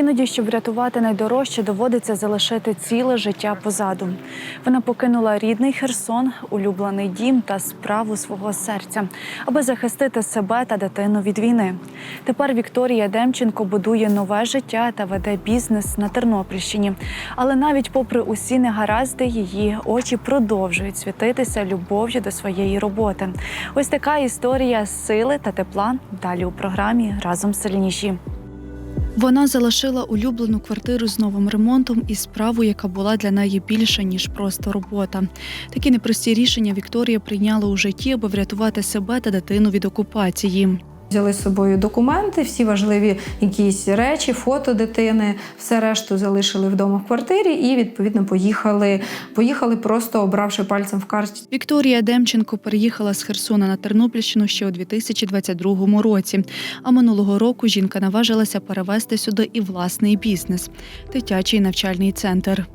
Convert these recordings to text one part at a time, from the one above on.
Іноді, щоб врятувати найдорожче, доводиться залишити ціле життя позаду. Вона покинула рідний Херсон, улюблений дім та справу свого серця, аби захистити себе та дитину від війни. Тепер Вікторія Демченко будує нове життя та веде бізнес на Тернопільщині. Але навіть попри усі негаразди, її очі продовжують світитися любов'ю до своєї роботи. Ось така історія сили та тепла. Далі у програмі разом сильніші. Вона залишила улюблену квартиру з новим ремонтом і справу, яка була для неї більше ніж просто робота. Такі непрості рішення Вікторія прийняла у житті, аби врятувати себе та дитину від окупації. Взяли з собою документи, всі важливі якісь речі, фото дитини, все решту залишили вдома в квартирі і відповідно поїхали. Поїхали просто обравши пальцем в карті. Вікторія Демченко переїхала з Херсона на Тернопільщину ще у 2022 році. А минулого року жінка наважилася перевести сюди і власний бізнес дитячий навчальний центр.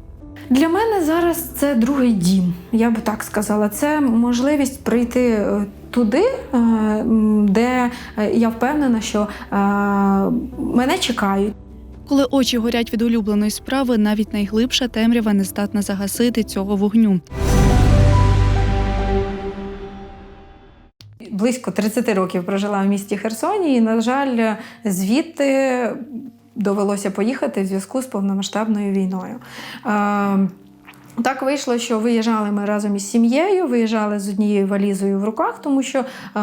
Для мене зараз це другий дім. Я би так сказала. Це можливість прийти е, туди, е, де е, я впевнена, що е, мене чекають. Коли очі горять від улюбленої справи, навіть найглибша темрява не здатна загасити цього вогню. Близько 30 років прожила в місті Херсоні, і, на жаль, звідти довелося поїхати в зв'язку з повномасштабною війною. Так вийшло, що виїжджали ми разом із сім'єю, виїжджали з однією валізою в руках, тому що е,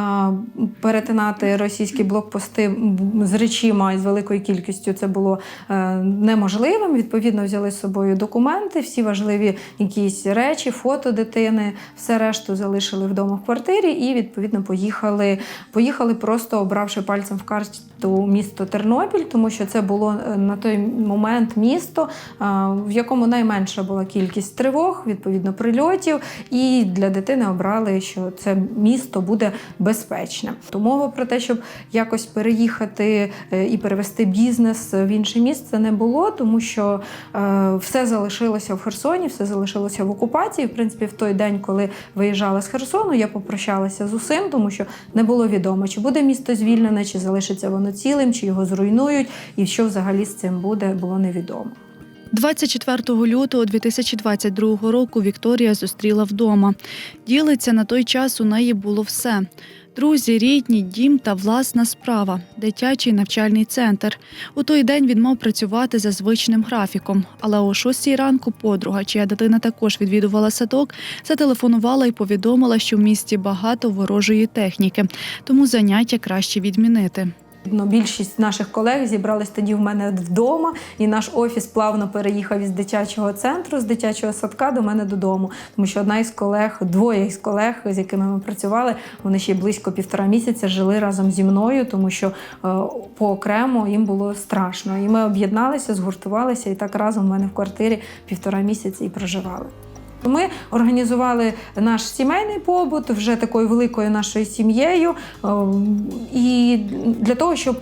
перетинати російські блокпости з речима і з великою кількістю це було е, неможливим. Відповідно, взяли з собою документи, всі важливі якісь речі, фото дитини, все решту залишили вдома в квартирі і відповідно поїхали. Поїхали просто обравши пальцем в карту місто Тернопіль, тому що це було е, на той момент місто, е, в якому найменша була кількість тривог, відповідно прильотів. І для дитини обрали, що це місто буде безпечне. То мова про те, щоб якось переїхати е, і перевести бізнес в інше місце не було, тому що е, все залишилося в Херсоні, все залишилося в окупації. В принципі, в той день, коли виїжджала з Херсону, я попрощалася з усім, тому що не було відомо, чи буде місто звільнене, чи залишиться воно цілим, чи його зруйнують, і що взагалі з цим буде, було невідомо. 24 лютого 2022 року Вікторія зустріла вдома. Ділиться на той час у неї було все. Друзі, рідні, дім та власна справа, дитячий навчальний центр. У той день він мав працювати за звичним графіком. Але о 6 ранку подруга, чия дитина також відвідувала садок, зателефонувала і повідомила, що в місті багато ворожої техніки, тому заняття краще відмінити. Ну, більшість наших колег зібрались тоді в мене вдома, і наш офіс плавно переїхав із дитячого центру, з дитячого садка до мене додому. Тому що одна із колег, двоє із колег, з якими ми працювали, вони ще близько півтора місяця жили разом зі мною, тому що е, поокремо їм було страшно. І ми об'єдналися, згуртувалися, і так разом в мене в квартирі півтора місяці і проживали. Ми організували наш сімейний побут вже такою великою нашою сім'єю, е, і для того, щоб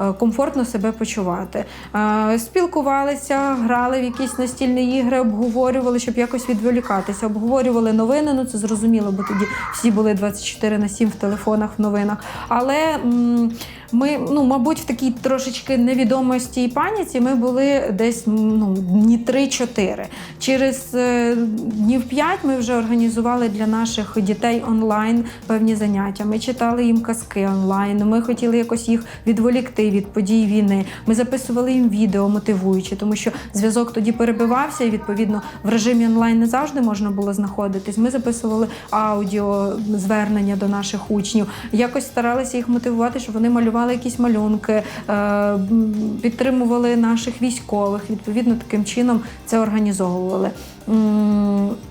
е, комфортно себе почувати. Е, Спілкувалися, грали в якісь настільні ігри, обговорювали, щоб якось відволікатися. Обговорювали новини. Ну це зрозуміло, бо тоді всі були 24 на 7 в телефонах, в новинах. Але ми, ну, мабуть, в такій трошечки невідомості і паніці ми були десь ну, дні 3-4. Через е, днів 5 ми вже організували для наших дітей онлайн певні заняття. Ми читали їм казки онлайн. Ми хотіли якось їх відволікти від подій війни. Ми записували їм відео мотивуючи, тому що зв'язок тоді перебивався, і відповідно в режимі онлайн не завжди можна було знаходитись. Ми записували аудіо звернення до наших учнів. Якось старалися їх мотивувати, щоб вони малювали якісь малюнки, е, підтримували наших військових. Відповідно, таким чином це організовували.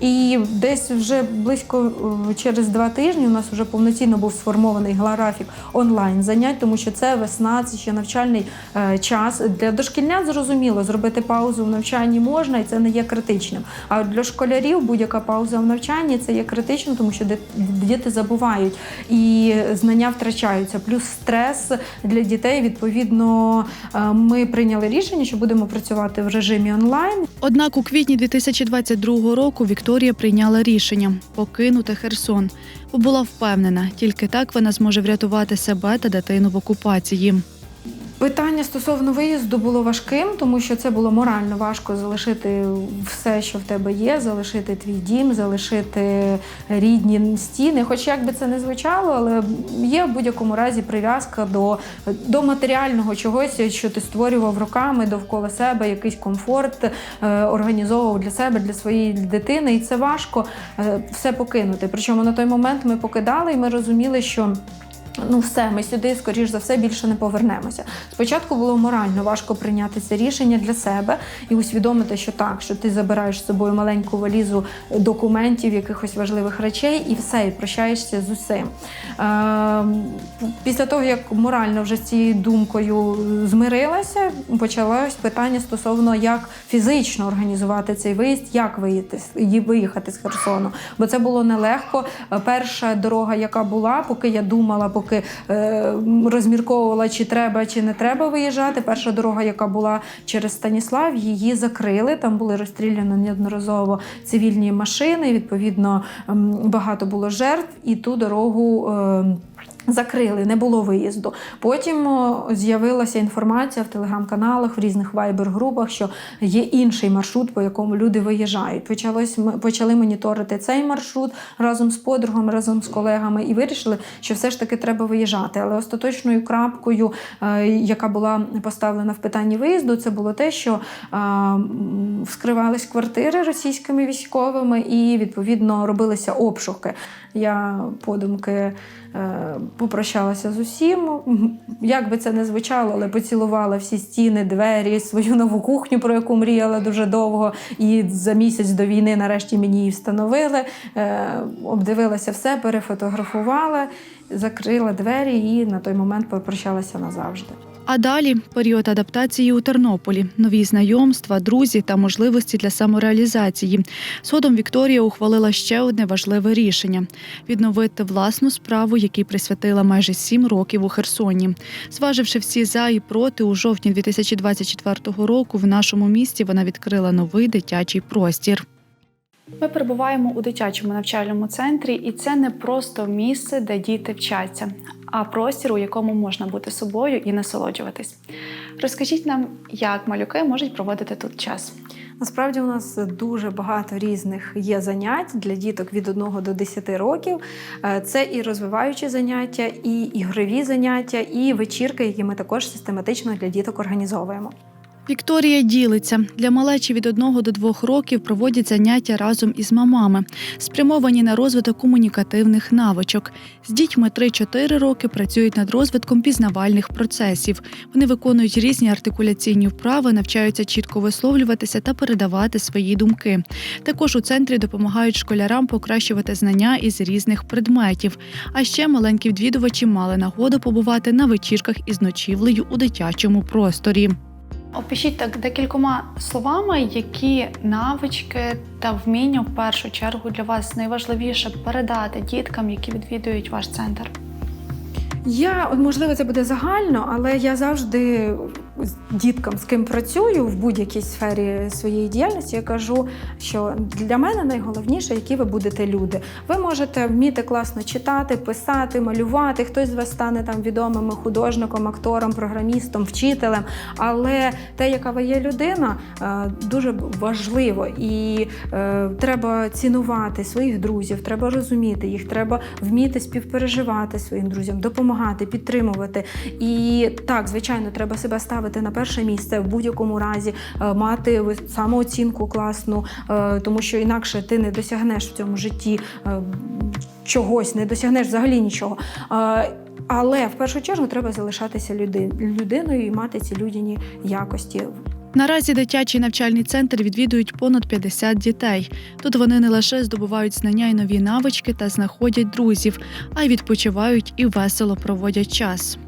І десь вже близько е, через два тижні у нас вже повноцінно був сформований графік онлайн занять, тому що це весна, це ще навчальний е, час. Для дошкільнят зрозуміло, зробити паузу в навчанні можна, і це не є критичним. А для школярів будь-яка пауза в навчанні це є критично, тому що діти забувають і знання втрачаються. Плюс стрес для дітей. Відповідно, е, ми прийняли рішення, що будемо працювати в режимі онлайн. Однак у квітні 2022 року Вікторія прийняла рішення покинути Херсон, бо була впевнена, тільки так вона зможе врятувати себе та дитину в окупації. Питання стосовно виїзду було важким, тому що це було морально важко залишити все, що в тебе є, залишити твій дім, залишити рідні стіни. Хоч як би це не звучало, але є в будь-якому разі прив'язка до, до матеріального чогось, що ти створював роками довкола себе, якийсь комфорт е, організовував для себе, для своєї дитини, і це важко е, все покинути. Причому на той момент ми покидали, і ми розуміли, що. Ну, все, ми сюди, скоріш за все, більше не повернемося. Спочатку було морально важко прийняти це рішення для себе і усвідомити, що так, що ти забираєш з собою маленьку валізу документів, якихось важливих речей, і все, і прощаєшся з усім. Е, після того, як морально вже з цією думкою змирилася, почалось питання стосовно як фізично організувати цей виїзд, як виїти, виїхати з Херсону. Бо це було нелегко. Перша дорога, яка була, поки я думала, поки е, розмірковувала, чи треба, чи не треба виїжджати. Перша дорога, яка була через Станіслав, її закрили. Там були розстріляні неодноразово цивільні машини. Відповідно, ем, багато було жертв, і ту дорогу. Закрили, не було виїзду. Потім з'явилася інформація в телеграм-каналах, в різних вайбер-групах, що є інший маршрут, по якому люди виїжджають. Почалось, почали моніторити цей маршрут разом з подругами, разом з колегами, і вирішили, що все ж таки треба виїжджати. Але остаточною крапкою, е, яка була поставлена в питанні виїзду, це було те, що е, вскривались квартири російськими військовими і відповідно робилися обшуки. Я подумки попрощалася з усім. Як би це не звучало, але поцілувала всі стіни, двері, свою нову кухню, про яку мріяла дуже довго. І за місяць до війни нарешті мені її встановили. Е, Обдивилася все, перефотографувала, закрила двері і на той момент попрощалася назавжди. А далі період адаптації у Тернополі, нові знайомства, друзі та можливості для самореалізації. Згодом Вікторія ухвалила ще одне важливе рішення відновити власну справу, якій присвятила майже сім років у Херсоні. Зваживши всі за і проти, у жовтні 2024 року в нашому місті вона відкрила новий дитячий простір. Ми перебуваємо у дитячому навчальному центрі, і це не просто місце, де діти вчаться, а простір, у якому можна бути собою і насолоджуватись. Розкажіть нам, як малюки можуть проводити тут час. Насправді у нас дуже багато різних є занять для діток від 1 до 10 років. Е, Це і розвиваючі заняття, і ігрові заняття, і вечірки, які ми також систематично для діток організовуємо. Вікторія ділиться для малечі від 1 до 2 років проводять заняття разом із мамами, спрямовані на розвиток комунікативних навичок. З дітьми 3-4 роки працюють над розвитком пізнавальних процесів. Вони виконують різні артикуляційні вправи, навчаються чітко висловлюватися та передавати свої думки. Також у центрі допомагають школярам покращувати знання із різних предметів. А ще маленькі відвідувачі мали нагоду побувати на вечірках із ночівлею у дитячому просторі. Опишіть так декількома словами, які навички та вміння в першу чергу для вас найважливіше передати діткам, які відвідують ваш центр. Я можливо, це буде загально, але я завжди діткам, з ким працюю в будь-якій сфері своєї діяльності, я кажу, що для мене найголовніше, які ви будете люди. Ви можете вміти класно читати, писати, малювати. Хтось з вас стане там відомим художником, актором, програмістом, вчителем. Але те, яка ви є людина, е, дуже важливо і е, треба цінувати своїх друзів, треба розуміти їх, треба вміти співпереживати своїм друзям, допомагати, підтримувати. І так, звичайно, треба себе ставити на перше місце в будь-якому разі, е, мати самооцінку класну, е, тому що інакше ти не досягнеш в цьому житті е, чогось, не досягнеш взагалі нічого. Але в першу чергу треба залишатися людиною і мати ці людяні якості. Наразі дитячий навчальний центр відвідують понад 50 дітей. Тут вони не лише здобувають знання і нові навички та знаходять друзів, а й відпочивають і весело проводять час.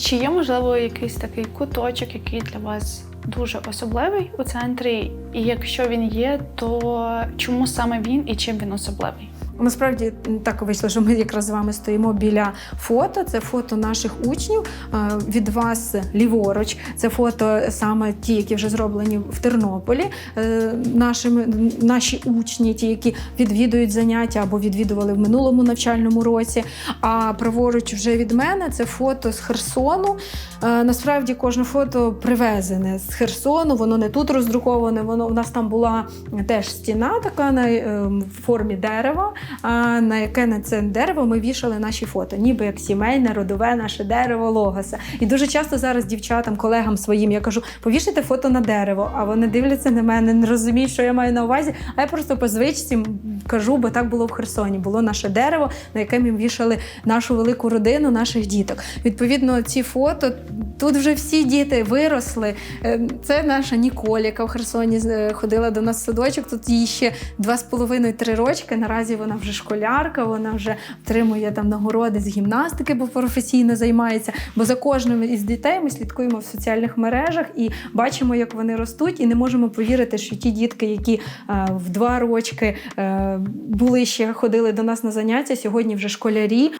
Чи є можливо якийсь такий куточок, який для вас дуже особливий у центрі? І якщо він є, то чому саме він і чим він особливий? Насправді так вийшло, що ми якраз з вами стоїмо біля фото. Це фото наших учнів е, від вас ліворуч. Це фото саме ті, які вже зроблені в Тернополі. Е, Нашими наші учні, ті, які відвідують заняття або відвідували в минулому навчальному році. А праворуч вже від мене це фото з Херсону. Е, Насправді кожне фото привезене з Херсону. Воно не тут роздруковане. Воно у нас там була теж стіна, така на формі дерева. На яке на це дерево ми вішали наші фото, ніби як сімейне, родове наше дерево Логоса. І дуже часто зараз дівчатам, колегам своїм я кажу, повішайте фото на дерево, а вони дивляться на мене, не розуміють, що я маю на увазі. А я просто по звичці кажу, бо так було в Херсоні. Було наше дерево, на яке ми вішали нашу велику родину, наших діток. Відповідно, ці фото тут вже всі діти виросли. Е, Це наша Ніколь, яка в Херсоні е, ходила до нас в садочок. Тут їй ще два з половиною три рочки. Наразі вона вже школярка, вона вже отримує там нагороди з гімнастики, бо професійно займається. Бо за кожним із дітей ми слідкуємо в соціальних мережах і бачимо, як вони ростуть, і не можемо повірити, що ті дітки, які е, в два рочки е, були ще ходили до нас на заняття, сьогодні вже школярі.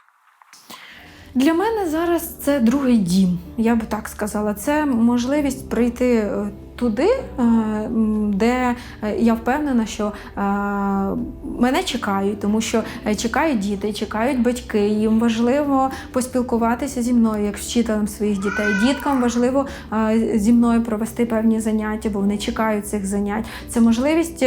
Для мене зараз це другий дім, я би так сказала. Це можливість прийти е, туди, е, де е, я впевнена, що е, мене чекають, тому що чекають діти, чекають батьки. Їм важливо поспілкуватися зі мною як вчителем своїх дітей. Діткам важливо зі мною провести певні заняття, бо вони чекають цих занять. Це можливість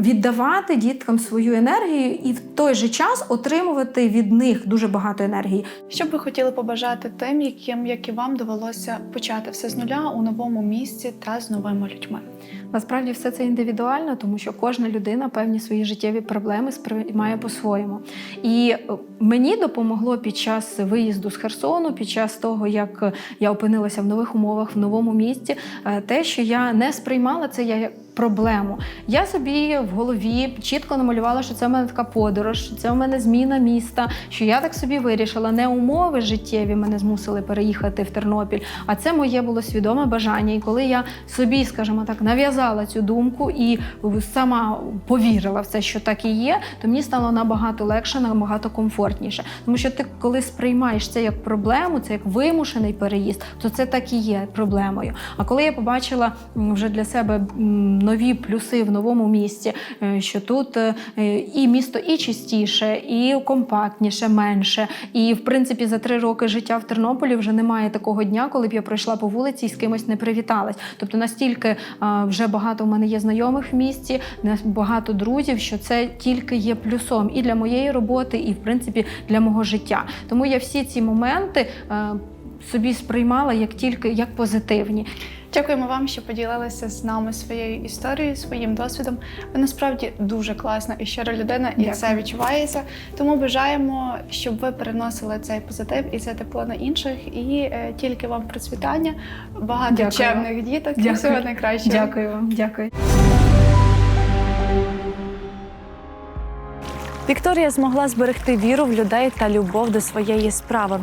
віддавати діткам свою енергію і в той же час отримувати від них дуже багато енергії. Що б ви хотіли побажати тим, яким, як і вам, довелося почати все з нуля у новому місці та з новими людьми? Насправді все це індивідуально, тому що кожна людина певні свої життєві проблеми сприймає по-своєму. І е, мені допомогло під час виїзду з Херсону, під час того, як я опинилася в нових умовах, в новому місті, е, те, що я не сприймала це як проблему. Я собі в голові чітко намалювала, що це в мене така подорож, що це в мене зміна міста, що я так собі вирішила. Не умови життєві мене змусили переїхати в Тернопіль, а це моє було свідоме бажання. І коли я собі, скажімо так, нав'язала цю думку і сама повірила в це, що так і є, то мені стало набагато легше, набагато комфортніше. Тому що ти, коли сприймаєш це як проблему, це як вимушений переїзд, то це так і є проблемою. А коли я побачила вже для себе нові плюси в новому місті, е, що тут е, і місто і чистіше, і компактніше, менше. І в принципі за три роки життя в Тернополі вже немає такого дня, коли б я пройшла по вулиці і з кимось не привіталась. Тобто настільки вже багато в мене є знайомих в місті, багато друзів, що це тільки є плюсом і для моєї роботи, і в принципі для мого життя. Тому я всі ці моменти. е, Собі сприймала як тільки як позитивні. Дякуємо вам, що поділилися з нами своєю історією, своїм досвідом. Ви насправді дуже класна і щира людина, і Дякую. це відчувається. Тому бажаємо, щоб ви переносили цей позитив і це тепло на інших. І е, тільки вам процвітання, багато Дякую. чемних діток і всього найкращого. Дякую вам, дякую. Вікторія змогла зберегти віру в людей та любов до своєї справи.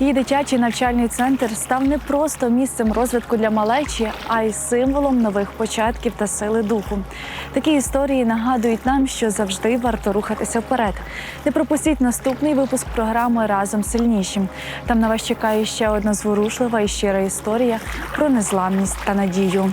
Її дитячий навчальний центр став не просто місцем розвитку для малечі, а й символом нових початків та сили духу. Такі історії нагадують нам, що завжди варто рухатися вперед. Не пропустіть наступний випуск програми Разом сильніші. Там на вас чекає ще одна зворушлива і щира історія про незламність та надію.